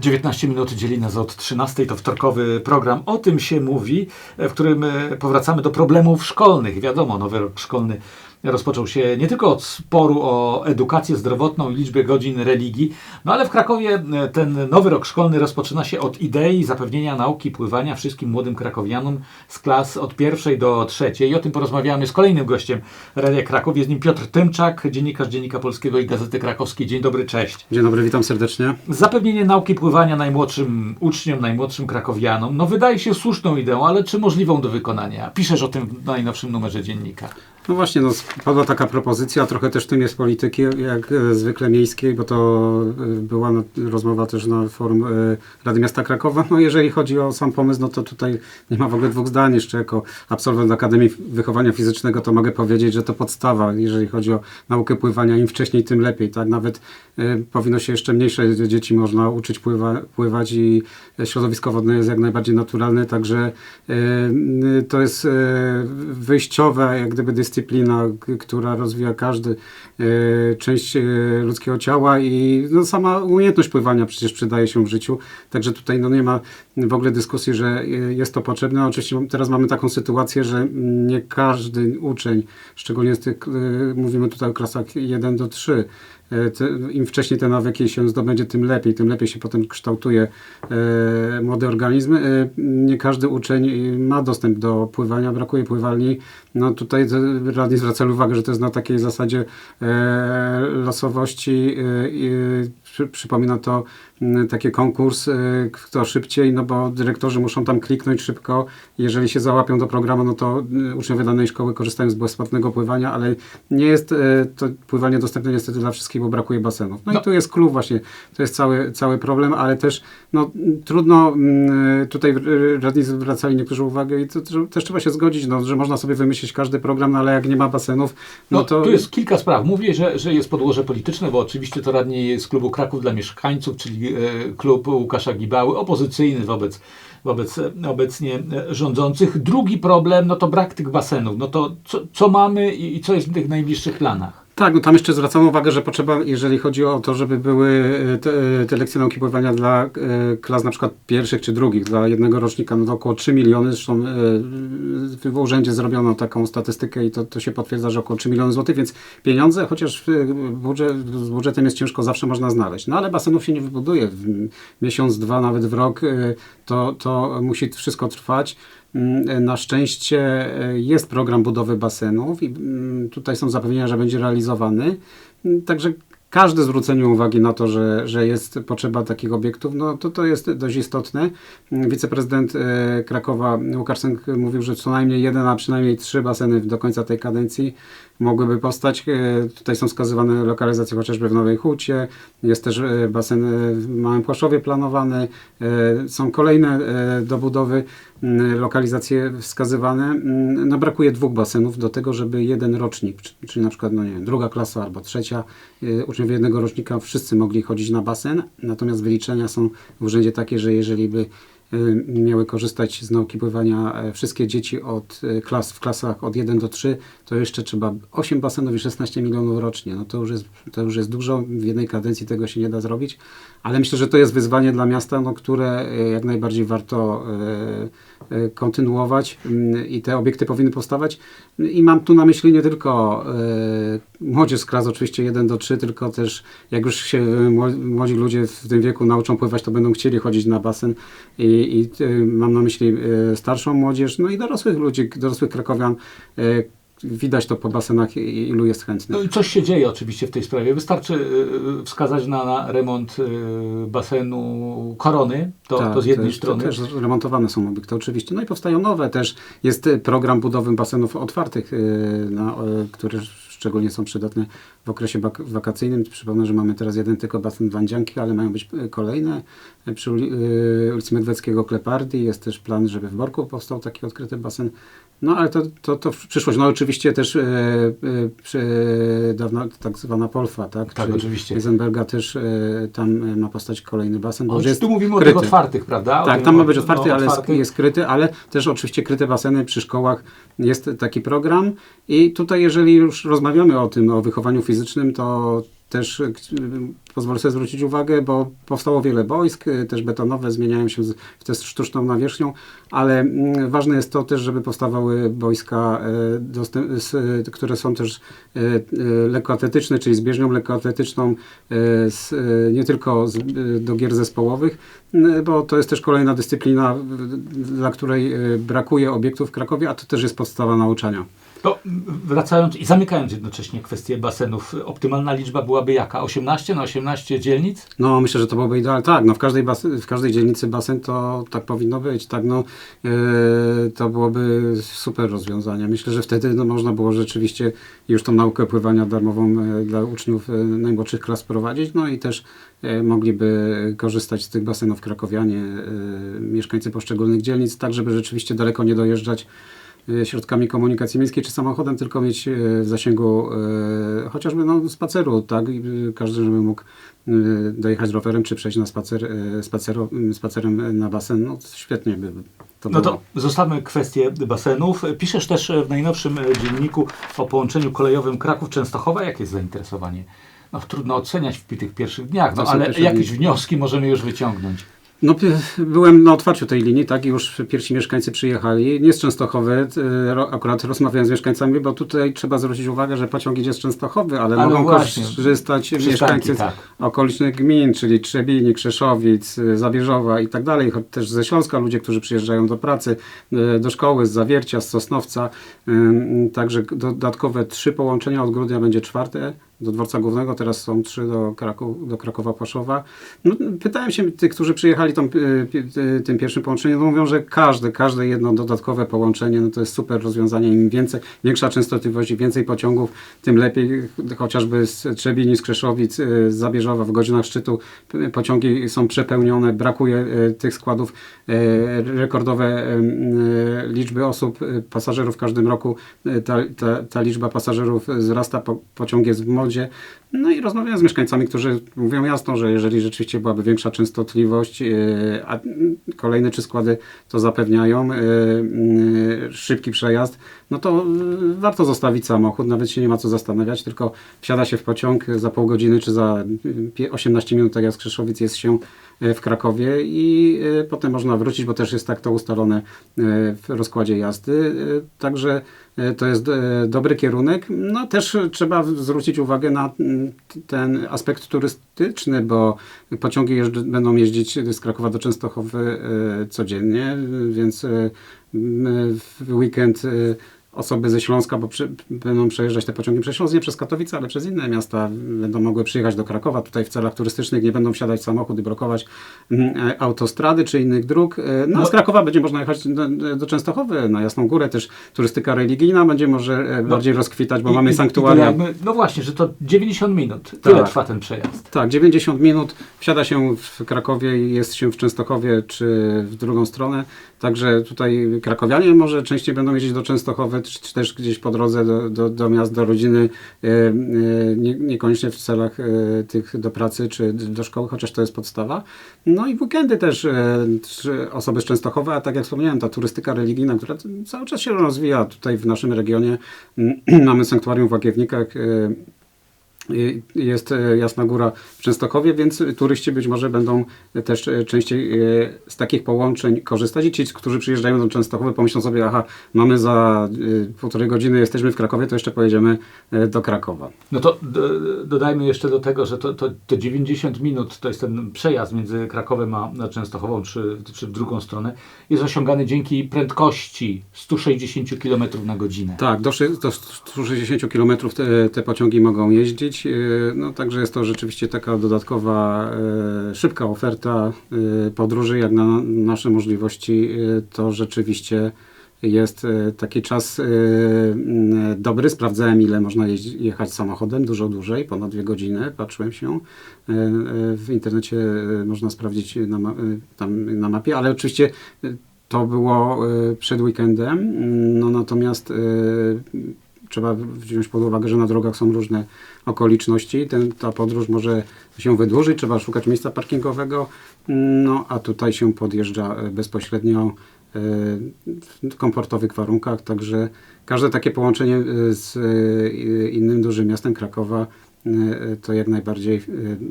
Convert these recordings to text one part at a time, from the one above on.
19 minut dzieli nas od 13. To wtorkowy program. O tym się mówi, w którym e, powracamy do problemów szkolnych. Wiadomo, nowy rok szkolny rozpoczął się nie tylko od sporu o edukację zdrowotną i liczbę godzin religii, no ale w Krakowie e, ten nowy rok szkolny rozpoczyna się od idei zapewnienia nauki pływania wszystkim młodym krakowianom z klas od pierwszej do trzeciej. I o tym porozmawiamy z kolejnym gościem Radia Kraków. Jest nim Piotr Tymczak, dziennikarz Dziennika Polskiego i Gazety Krakowskiej. Dzień dobry, cześć. Dzień dobry, witam serdecznie. Zapewnienie nauki pływania najmłodszym uczniom, najmłodszym krakowianom, no wydaje się słuszną ideą, ale czy możliwą do wykonania? Piszesz o tym w najnowszym numerze dziennika. No właśnie, no, spadła taka propozycja, trochę też tym jest polityki, jak e, zwykle miejskiej, bo to e, była rozmowa też na forum e, Rady Miasta Krakowa. No jeżeli chodzi o sam pomysł, no to tutaj nie ma w ogóle dwóch zdań. Jeszcze jako absolwent Akademii Wychowania Fizycznego to mogę powiedzieć, że to podstawa, jeżeli chodzi o naukę pływania. Im wcześniej, tym lepiej. Tak? Nawet e, powinno się jeszcze mniejsze dzieci można uczyć pływa, pływać i środowisko wodne jest jak najbardziej naturalne, także e, to jest e, wyjściowa jak gdyby dyscyplina, k- która rozwija każdy e, część e, ludzkiego ciała i no, sama umiejętność pływania przecież przydaje się w życiu, także tutaj no, nie ma w ogóle dyskusji, że jest to potrzebne. Oczywiście teraz mamy taką sytuację, że nie każdy uczeń, szczególnie z tych, e, mówimy tutaj o klasach 1 do 3, e, te, im wcześniej te nawyki się zdobędzie, tym lepiej, tym lepiej się potem kształtuje e, młody organizm. Nie każdy uczeń ma dostęp do pływania, brakuje pływalni. No tutaj te- Rady zwraca uwagę, że to jest na takiej zasadzie losowości. Przypomina to taki konkurs, kto szybciej, no bo dyrektorzy muszą tam kliknąć szybko. Jeżeli się załapią do programu, no to e, uczniowie danej szkoły korzystają z bezpłatnego pływania, ale nie jest e, to pływanie dostępne niestety dla wszystkich, bo brakuje basenów. No, No. i tu jest klub właśnie, to jest cały, cały problem, ale też no, trudno, mm, tutaj e, radni zwracali niektórzy uwagę i to, to też trzeba się zgodzić, no, że można sobie wymyślić każdy program, no, ale jak nie ma basenów, no, No, to... tu jest kilka spraw. Mówię, że, że jest podłoże polityczne, bo oczywiście to radni z klubu Kraków dla Mieszkańców, czyli klub Łukasza Gibały, opozycyjny wobec, wobec e, obecnie e, rządzących. Drugi problem, no to brak tych basenów. No to co, co mamy i, i co jest w tych najbliższych planach? Tak, no tam jeszcze zwracamy uwagę, że potrzeba, jeżeli chodzi o to, żeby były e, te, te lekcje nauki pływania dla e, klas na przykład pierwszych czy drugich, dla jednego rocznika, no to około 3 miliony, zresztą e, w urzędzie zrobiono taką statystykę i to, to się potwierdza, że około 3 miliony złotych, więc pieniądze, chociaż budżet, z budżetem jest ciężko, zawsze można znaleźć. No ale basenów się nie wybuduje w miesiąc, dwa, nawet w rok, e, to, to musi wszystko trwać. Mm, Na szczęście e, jest program budowy basenów i mm, tutaj są zapewnienia, że będzie realizowany. Mm, Także każde zwrócenie uwagi na to, że, że jest potrzeba takich obiektów, no to to jest dość istotne. Wiceprezydent e, Krakowa Łukasz Sęk mówił, że co najmniej jeden, a przynajmniej trzy baseny do końca tej kadencji mogłyby powstać. E, Tutaj są wskazywane lokalizacje chociażby w Nowej Hucie, jest też basen w Małym Płaszowie planowany, są kolejne do budowy mm, lokalizacje wskazywane. Mm, No brakuje dwóch basenów do tego, żeby jeden rocznik, czy- czyli na przykład no nie wiem, druga klasa albo trzecia, e, uczniowie jednego rocznika wszyscy mogli chodzić na basen, natomiast wyliczenia są w urzędzie takie, że jeżeli by miały korzystać z nauki pływania e, wszystkie dzieci od e, klas, w klasach od 1 do 3, to jeszcze trzeba 8 basenów i 16 milionów rocznie. No to już jest, to już jest dużo, w jednej kadencji tego się nie da zrobić, ale myślę, że to jest wyzwanie dla miasta, no, które e, jak najbardziej warto kontynuować mm, i te obiekty powinny powstawać. I mam tu na myśli nie tylko e, młodzież z klas oczywiście 1 do 3, tylko też jak już się mło- młodzi ludzie w tym wieku nauczą pływać, to będą chcieli chodzić na basen i, i mam na myśli starszą młodzież, no i dorosłych ludzi, dorosłych krakowian. Widać to po basenach, ilu jest chętnych. No i coś się dzieje oczywiście w tej sprawie. Wystarczy y, wskazać na, na remont y, basenu Korony, to, Tak, to z jednej też, strony. To też remontowane są obiekty oczywiście. No i powstają nowe też. Jest program budowy basenów otwartych, na, które szczególnie są przydatne w okresie wakacyjnym. Przypomnę, że mamy teraz jeden tylko basen Wandzianki, ale mają być kolejne. Przy uli- ulicy Medweckiego Klepardi jest też plan, żeby w Borku powstał taki odkryty basen. No ale to, to, to w przyszłość. No oczywiście też e, e, przy, dawna tak zwana Polfa, tak? Tak, Czyli oczywiście. Eisenberga też e, tam e, ma powstać kolejny basen. bo już jest tu mówimy o kryty. tych otwartych, prawda? O Tak, tam ma być o- otwarty, o ale jest, otwartych. jest kryty, ale też oczywiście kryte baseny przy szkołach jest taki program i tutaj jeżeli już rozmawiamy o tym, o wychowaniu fizycznym, to też e, k- pozwolę sobie zwrócić uwagę, bo powstało wiele boisk, e, też betonowe, zmieniają się w tę sztuczną nawierzchnią, ale mm, ważne jest to też, żeby powstawały boiska, e, e, które są też e, e, lekkoatletyczne, czyli z bieżnią lekkoatletyczną, e, e, nie tylko e, do gier zespołowych, bo to jest też kolejna dyscyplina, dla której e, brakuje obiektów w Krakowie, a to też jest podstawa nauczania. To wracając i zamykając jednocześnie kwestię basenów, optymalna liczba byłaby jaka? 18 na 18 dzielnic? No, myślę, że to byłoby idealne. Tak, no w każdej, bas- w każdej dzielnicy basen to tak powinno być. Tak, no, e, to byłoby super rozwiązanie. Myślę, że wtedy no, można było rzeczywiście już tą naukę pływania darmową e, dla uczniów e, najmłodszych klas prowadzić. No i też mogliby korzystać z tych basenów krakowianie, mieszkańcy poszczególnych dzielnic, tak żeby rzeczywiście daleko nie dojeżdżać środkami komunikacji miejskiej czy samochodem, tylko mieć e, w zasięgu e, chociażby no, spaceru, tak? E, Każdy, żeby mógł e, dojechać rowerem czy przejść na spacer, e, spacero, spacerem na basen, no świetnie by to No było. to zostawmy kwestię basenów. Piszesz też w najnowszym e, dzienniku o połączeniu kolejowym Kraków-Częstochowa. Jakie jest zainteresowanie? No, trudno oceniać w tych pierwszych dniach, no, ale jakieś dni. wnioski możemy już wyciągnąć. No, byłem na otwarciu tej linii, tak, i już pierwsi mieszkańcy przyjechali. Nie z Częstochowy, e, akurat rozmawiałem z mieszkańcami, bo tutaj trzeba zwrócić uwagę, że pociąg idzie z Częstochowy, ale, Ale mogą właśnie, korzystać mieszkańcy tak. okolicznych gmin, czyli Trzebini, Krzeszowic, y, Zabierzowa i tak dalej, choć też ze Śląska ludzie, którzy przyjeżdżają do pracy, y, do szkoły, z Zawiercia, z Sosnowca. Także dodatkowe trzy połączenia od grudnia będzie czwarte do dworca głównego, teraz są trzy do, Kraków, do Krakowa Płaszowa. No, pytałem się tych, którzy przyjechali tą, y, y, tym pierwszym połączeniem, no mówią, że każde, każde jedno dodatkowe połączenie, no to jest super rozwiązanie. Im więcej, większa częstotliwość więcej pociągów, tym lepiej. Chociażby z Trzebini, z Krzeszowic, y, z Zabierzowa w godzinach szczytu pociągi są przepełnione, brakuje tych składów. Rekordowe liczby osób, pasażerów w każdym roku, ta, ta, ta liczba pasażerów wzrasta, po, pociąg jest w modzie. No i rozmawiałem z mieszkańcami, którzy mówią jasno, że jeżeli rzeczywiście byłaby większa częstotliwość, yy, a kolejne trzy składy to zapewniają, yy, szybki przejazd, no to yy, warto zostawić samochód, nawet się nie ma co zastanawiać, tylko wsiada się w pociąg za pół godziny czy za yy, pie- 18 minut, tak jak z Krzeszowic jest się w Krakowie i potem można wrócić, bo też jest tak to ustalone w rozkładzie jazdy. Także to jest yy, dobry kierunek. No też trzeba zwrócić uwagę na mm, ten aspekt turystyczny, bo pociągi jeżdż, będą jeździć z Krakowa do Częstochowy e, codziennie, więc e, w weekend e, osoby ze Śląska, bo przy, będą przejeżdżać te pociągi przez Śląsk, nie przez Katowice, ale przez inne miasta będą mogły przyjechać do Krakowa. Tutaj w celach turystycznych nie będą wsiadać w samochód i blokować mm, e, autostrady czy innych dróg. E, No, No. z Krakowa będzie można jechać do, do Częstochowy, na Jasną Górę. Też turystyka religijna będzie może e, bardziej rozkwitać, bo I- mamy i- sanktuaria. jakby- No właśnie, że to 90 minut. Tyle Tak. trwa ten przejazd. Tak, 90 minut. Wsiada się w Krakowie i jest się w Częstochowie czy w drugą stronę. Także tutaj krakowianie może częściej będą jeździć do Częstochowy, czy, też gdzieś po drodze do, do, do miast, do rodziny, e, e, nie, niekoniecznie w celach e, tych do pracy czy do szkoły, chociaż to jest podstawa. No i w weekendy też osoby z Częstochowa, a tak jak wspomniałem, ta turystyka religijna, która cały czas się rozwija tutaj w naszym regionie. Mamy sanktuarium w Łagiewnikach, jest e, Jasna Góra w Częstochowie, więc turyści być może będą też e, częściej e, z takich połączeń korzystać i ci, którzy przyjeżdżają do Częstochowy pomyślą sobie, aha, mamy za półtorej godziny, jesteśmy w Krakowie, to jeszcze pojedziemy do Krakowa. No to dodajmy jeszcze do tego, że to, to, to 90 minut to jest ten przejazd między Krakowem a Częstochową, czy, czy w drugą stronę, jest osiągany dzięki prędkości 160 km na godzinę. Tak, do, do 160 km te, te pociągi mogą jeździć, e, no także jest to rzeczywiście taka dodatkowa, e, szybka oferta e, podróży, jak na nasze możliwości, to rzeczywiście jest taki czas dobry. Sprawdzałem, ile można jechać samochodem, dużo dłużej, ponad dwie godziny, patrzyłem się. W internecie można sprawdzić na, tam na mapie, ale oczywiście to było przed weekendem, no natomiast trzeba wziąć pod uwagę, że na drogach są różne okoliczności. Ten, ta podróż może się wydłużyć, trzeba szukać miejsca parkingowego, no a tutaj się podjeżdża e, bezpośrednio e, w komfortowych warunkach, także każde takie połączenie e, z innym dużym miastem Krakowa to jak najbardziej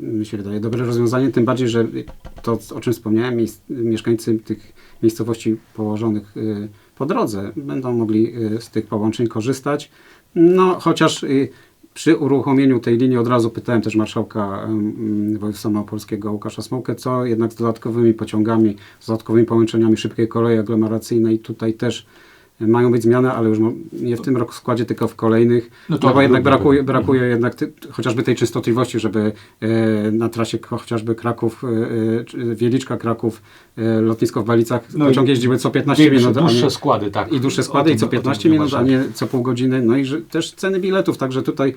mi się wydaje dobre rozwiązanie, tym bardziej, że to, o czym wspomniałem, mieszkańcy tych miejscowości położonych po drodze będą mogli y, z tych połączeń korzystać. No, chociaż y, przy uruchomieniu tej linii od razu pytałem też marszałka um, województwa małopolskiego Łukasza Smokę, co jednak z dodatkowymi pociągami, z dodatkowymi połączeniami szybkiej kolei aglomeracyjnej. Tutaj też mają być zmiany, ale już nie w tym roku składzie, tylko w kolejnych. No No to bo jednak brakuje, brakuje jednak ty, chociażby tej częstotliwości, żeby e, na trasie chociażby Kraków, e, czy Wieliczka, Kraków, e, lotnisko w Balicach, No pociągi jeździły co 15 Większe, minut, a nie, dłuższe składy, tak. i dłuższe składy, tym- i co o tym 15 mówił minut, a nie co pół godziny. No i że też ceny biletów, także tutaj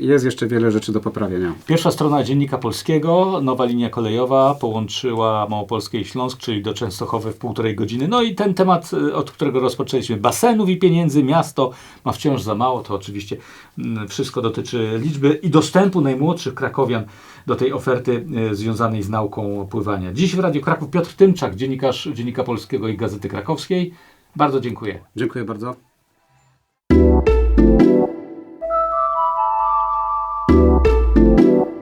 jest jeszcze wiele rzeczy do poprawienia. Pierwsza strona Dziennika Polskiego, nowa linia kolejowa połączyła Małopolskę i Śląsk, czyli do Częstochowy w półtorej godziny. No i ten temat, y, od którego rozpoczęliśmy, basenów i pieniędzy, miasto ma wciąż za mało, to oczywiście mm, wszystko dotyczy liczby i dostępu najmłodszych krakowian do tej oferty y, związanej z nauką pływania. Dziś w Radiu Kraków Piotr Tymczak, dziennikarz Dziennika Polskiego i Gazety Krakowskiej. Bardzo dziękuję. Dziękuję bardzo.